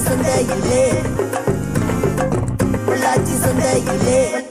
சந்தையிலே. Pollachi சந்தையிலே.